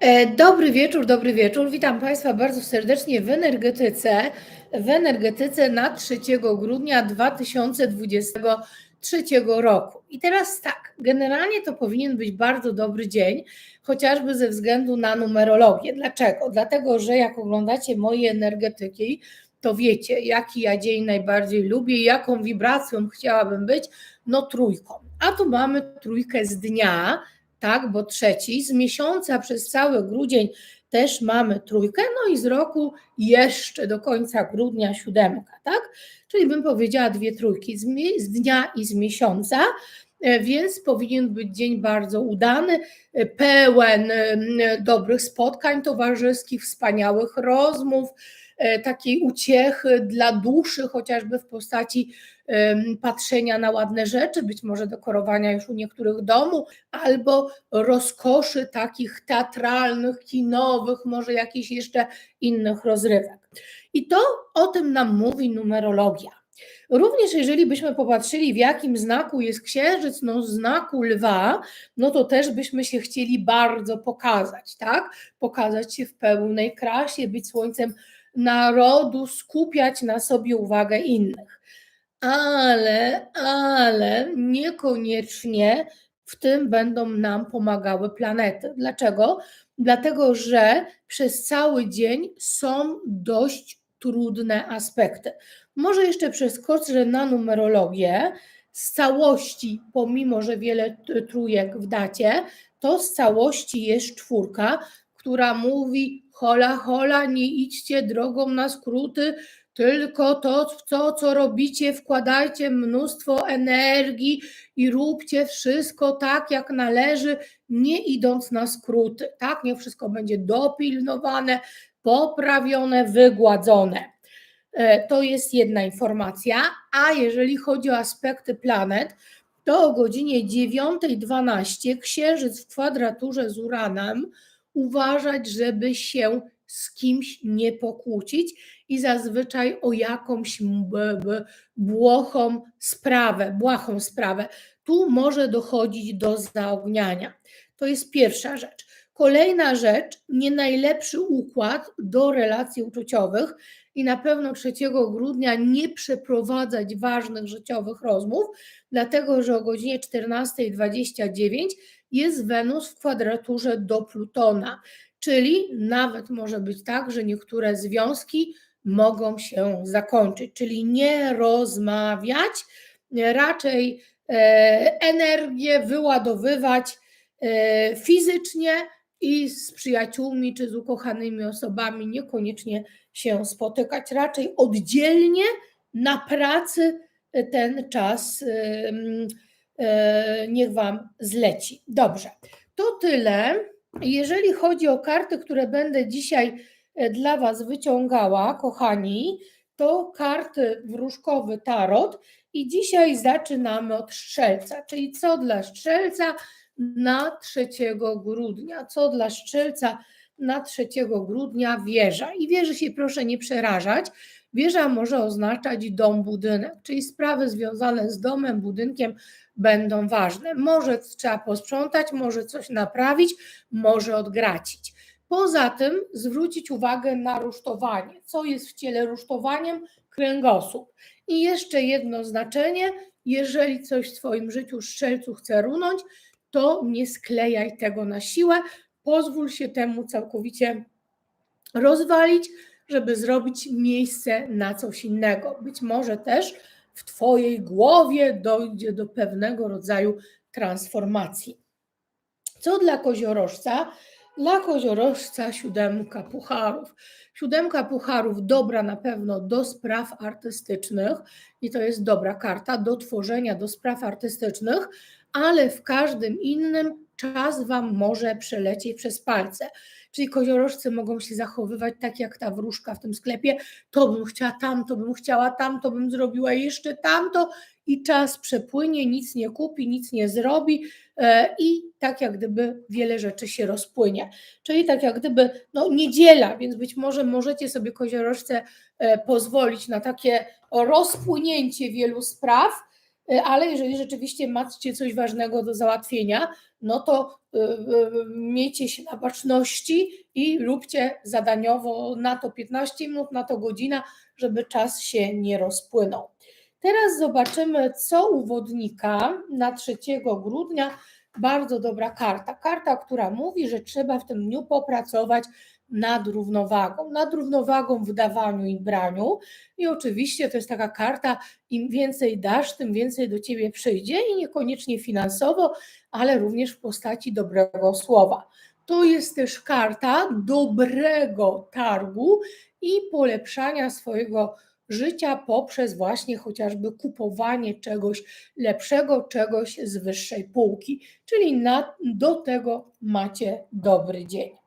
E, dobry wieczór, dobry wieczór. Witam Państwa bardzo serdecznie w energetyce. W energetyce na 3 grudnia 2023 roku. I teraz tak, generalnie to powinien być bardzo dobry dzień, chociażby ze względu na numerologię. Dlaczego? Dlatego, że jak oglądacie moje energetyki, to wiecie, jaki ja dzień najbardziej lubię jaką wibracją chciałabym być. No trójką. A tu mamy trójkę z dnia tak, bo trzeci, z miesiąca przez cały grudzień też mamy trójkę, no i z roku jeszcze do końca grudnia siódemka, tak? Czyli bym powiedziała dwie trójki z, z dnia i z miesiąca, e, więc powinien być dzień bardzo udany, e, pełen dobrych spotkań towarzyskich, wspaniałych rozmów, e, takiej uciechy dla duszy, chociażby w postaci patrzenia na ładne rzeczy, być może dekorowania już u niektórych domu, albo rozkoszy takich teatralnych, kinowych, może jakichś jeszcze innych rozrywek. I to o tym nam mówi numerologia. Również jeżeli byśmy popatrzyli, w jakim znaku jest księżyc, no znaku lwa, no to też byśmy się chcieli bardzo pokazać, tak? Pokazać się w pełnej krasie, być słońcem narodu, skupiać na sobie uwagę innych ale, ale niekoniecznie w tym będą nam pomagały planety. Dlaczego? Dlatego, że przez cały dzień są dość trudne aspekty. Może jeszcze przeskoczę na numerologię. Z całości, pomimo że wiele trójek w dacie, to z całości jest czwórka, która mówi: hola, hola, nie idźcie drogą na skróty, tylko to, w co robicie, wkładajcie mnóstwo energii i róbcie wszystko tak, jak należy, nie idąc na skróty. Tak, niech wszystko będzie dopilnowane, poprawione, wygładzone. E, to jest jedna informacja. A jeżeli chodzi o aspekty planet, to o godzinie 9.12 Księżyc w kwadraturze z Uranem uważać, żeby się z kimś nie pokłócić i zazwyczaj o jakąś błochą sprawę, błahą sprawę. Tu może dochodzić do zaogniania. To jest pierwsza rzecz. Kolejna rzecz, nie najlepszy układ do relacji uczuciowych i na pewno 3 grudnia nie przeprowadzać ważnych życiowych rozmów, dlatego że o godzinie 14.29 jest Wenus w kwadraturze do Plutona. Czyli nawet może być tak, że niektóre związki mogą się zakończyć, czyli nie rozmawiać, raczej e, energię wyładowywać e, fizycznie i z przyjaciółmi czy z ukochanymi osobami niekoniecznie się spotykać, raczej oddzielnie na pracy ten czas niech Wam zleci. Dobrze, to tyle. Jeżeli chodzi o karty, które będę dzisiaj e, dla Was wyciągała, kochani, to karty wróżkowy tarot i dzisiaj zaczynamy od strzelca, czyli co dla strzelca na 3 grudnia, co dla strzelca na 3 grudnia wieża. I wieży się proszę nie przerażać, wieża może oznaczać dom, budynek, czyli sprawy związane z domem, budynkiem będą ważne. Może trzeba posprzątać, może coś naprawić, może odgracić. Poza tym zwrócić uwagę na rusztowanie. Co jest w ciele rusztowaniem? Kręgosłup. I jeszcze jedno znaczenie, jeżeli coś w Twoim życiu szczelcu chce runąć, to nie sklejaj tego na siłę, pozwól się temu całkowicie rozwalić, żeby zrobić miejsce na coś innego. Być może też w Twojej głowie dojdzie do pewnego rodzaju transformacji. Co dla koziorożca? Dla koziorożca siódemka pucharów. Siódemka pucharów dobra na pewno do spraw artystycznych i to jest dobra karta do tworzenia, do spraw artystycznych, ale w każdym innym czas Wam może przelecieć przez palce. Czyli koziorożcy mogą się zachowywać tak jak ta wróżka w tym sklepie. To bym chciała tam, to bym chciała tam, to bym zrobiła jeszcze tamto i czas przepłynie, nic nie kupi, nic nie zrobi e, i tak jak gdyby wiele rzeczy się rozpłynie. Czyli tak jak gdyby no, niedziela, więc być może możecie sobie koziorożce e, pozwolić na takie rozpłynięcie wielu spraw, ale jeżeli rzeczywiście macie coś ważnego do załatwienia, no to y, y, miejcie się na baczności i róbcie zadaniowo na to 15 minut, na to godzina, żeby czas się nie rozpłynął. Teraz zobaczymy, co u wodnika na 3 grudnia. Bardzo dobra karta. Karta, która mówi, że trzeba w tym dniu popracować nad równowagą, nad równowagą w dawaniu i braniu. I oczywiście to jest taka karta, im więcej dasz, tym więcej do ciebie przyjdzie i niekoniecznie finansowo, ale również w postaci dobrego słowa. To jest też karta dobrego targu i polepszania swojego życia poprzez właśnie chociażby kupowanie czegoś lepszego, czegoś z wyższej półki. Czyli na, do tego macie dobry dzień.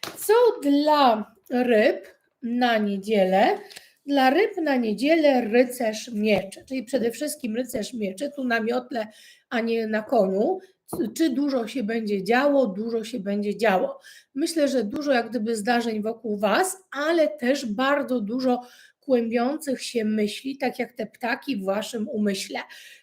Co dla ryb na niedzielę? Dla ryb na niedzielę rycerz mieczy, czyli przede wszystkim rycerz mieczy, tu na miotle, a nie na koniu. Czy dużo się będzie działo? Dużo się będzie działo. Myślę, że dużo jak gdyby zdarzeń wokół Was, ale też bardzo dużo kłębiących się myśli, tak jak te ptaki w Waszym umyśle.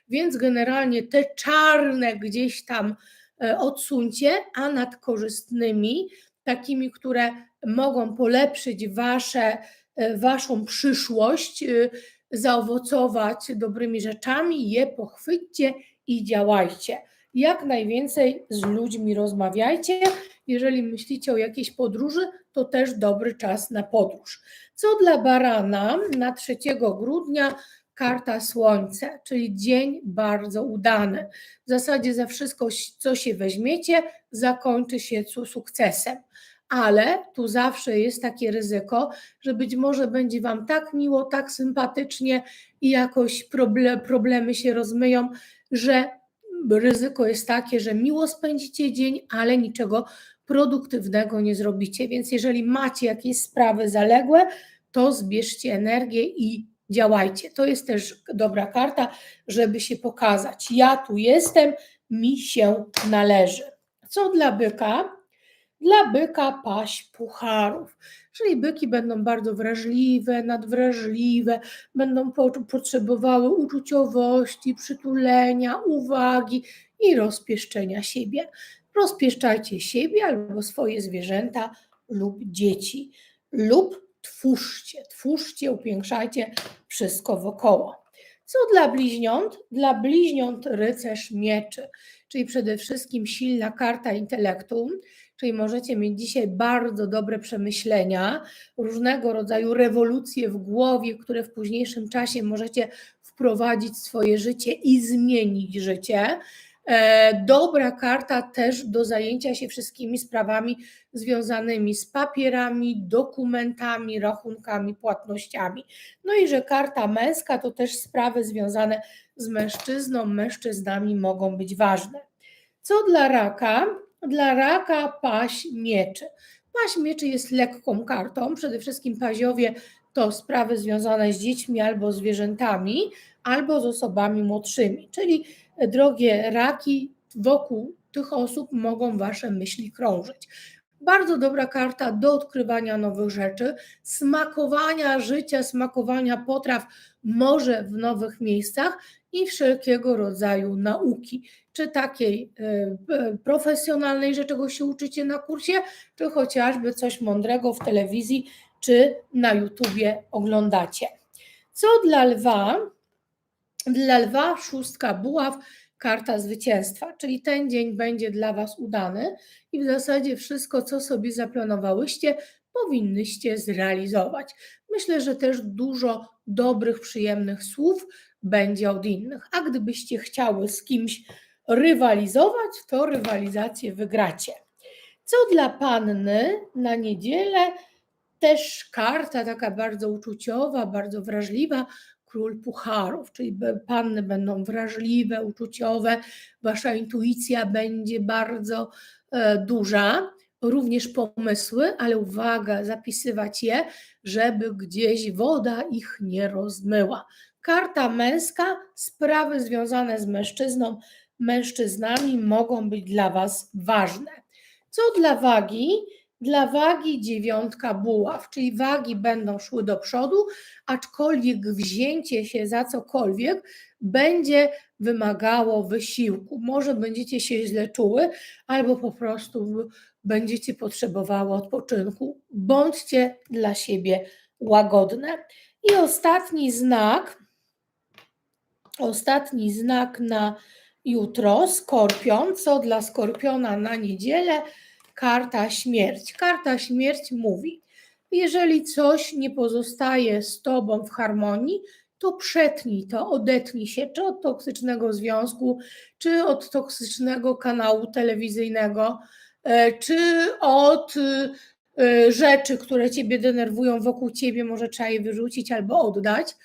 Więc generalnie te czarne gdzieś tam e, odsuńcie, a nad korzystnymi takimi, które mogą polepszyć wasze, e, waszą przyszłość, e, zaowocować dobrymi rzeczami, je pochwyćcie i działajcie. Jak najwięcej z ludźmi rozmawiajcie. Jeżeli myślicie o jakiejś podróży, to też dobry czas na podróż. Co dla barana na 3 grudnia? Karta Słońce, czyli dzień bardzo udany. W zasadzie za wszystko, co się weźmiecie, zakończy się sukcesem ale tu zawsze jest takie ryzyko, że być może będzie Wam tak miło, tak sympatycznie i jakoś problem, problemy się rozmyją, że ryzyko jest takie, że miło spędzicie dzień, ale niczego produktywnego nie zrobicie. Więc jeżeli macie jakieś sprawy zaległe, to zbierzcie energię i działajcie. To jest też dobra karta, żeby się pokazać. Ja tu jestem, mi się należy. Co dla byka? Dla byka paść pucharów. Czyli byki będą bardzo wrażliwe, nadwrażliwe, będą potrzebowały uczuciowości, przytulenia, uwagi i rozpieszczenia siebie. Rozpieszczajcie siebie albo swoje zwierzęta lub dzieci, lub twórzcie, twórzcie, upiększajcie wszystko wokoło. Co dla bliźniąt? Dla bliźniąt rycerz mieczy, czyli przede wszystkim silna karta intelektu, czyli możecie mieć dzisiaj bardzo dobre przemyślenia, różnego rodzaju rewolucje w głowie, które w późniejszym czasie możecie wprowadzić swoje życie i zmienić życie. E, dobra karta też do zajęcia się wszystkimi sprawami związanymi z papierami, dokumentami, rachunkami, płatnościami. No i że karta męska to też sprawy związane z mężczyzną, mężczyznami mogą być ważne. Co dla raka? Dla raka paść mieczy. Paść mieczy jest lekką kartą, przede wszystkim paziowie to sprawy związane z dziećmi albo zwierzętami, albo z osobami młodszymi, czyli drogie raki, wokół tych osób mogą wasze myśli krążyć. Bardzo dobra karta do odkrywania nowych rzeczy, smakowania życia, smakowania potraw może w nowych miejscach i wszelkiego rodzaju nauki, czy takiej y, profesjonalnej, że czegoś się uczycie na kursie, czy chociażby coś mądrego w telewizji, czy na YouTubie oglądacie. Co dla lwa? Dla lwa szóstka buław, karta zwycięstwa, czyli ten dzień będzie dla Was udany i w zasadzie wszystko, co sobie zaplanowałyście, powinnyście zrealizować. Myślę, że też dużo dobrych, przyjemnych słów będzie od innych. A gdybyście chciały z kimś rywalizować, to rywalizację wygracie. Co dla panny na niedzielę? Też karta taka bardzo uczuciowa, bardzo wrażliwa, król pucharów, czyli panny będą wrażliwe, uczuciowe, wasza intuicja będzie bardzo e, duża, również pomysły, ale uwaga, zapisywać je, żeby gdzieś woda ich nie rozmyła. Karta męska, sprawy związane z mężczyzną, mężczyznami mogą być dla Was ważne. Co dla wagi? Dla wagi dziewiątka buław, czyli wagi będą szły do przodu, aczkolwiek wzięcie się za cokolwiek będzie wymagało wysiłku. Może będziecie się źle czuły, albo po prostu będziecie potrzebowały odpoczynku. Bądźcie dla siebie łagodne. I ostatni znak, ostatni znak na jutro, skorpion, co dla skorpiona na niedzielę, karta śmierć. Karta śmierć mówi, jeżeli coś nie pozostaje z tobą w harmonii, to przetnij to, odetnij się, czy od toksycznego związku, czy od toksycznego kanału telewizyjnego, e, czy od e, rzeczy, które ciebie denerwują wokół ciebie, może trzeba je wyrzucić albo oddać.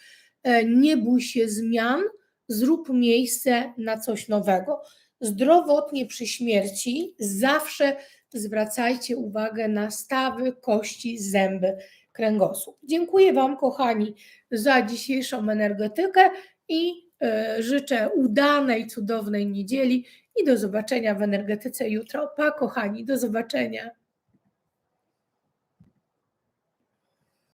E, Nie bój się zmian, zrób miejsce na coś nowego. Zdrowotnie przy śmierci zawsze zwracajcie uwagę na stawy, kości, zęby, kręgosłup. Dziękuję Wam, kochani, za dzisiejszą energetykę i e, życzę udanej, cudownej niedzieli i do zobaczenia w energetyce jutro. Pa, kochani, do zobaczenia.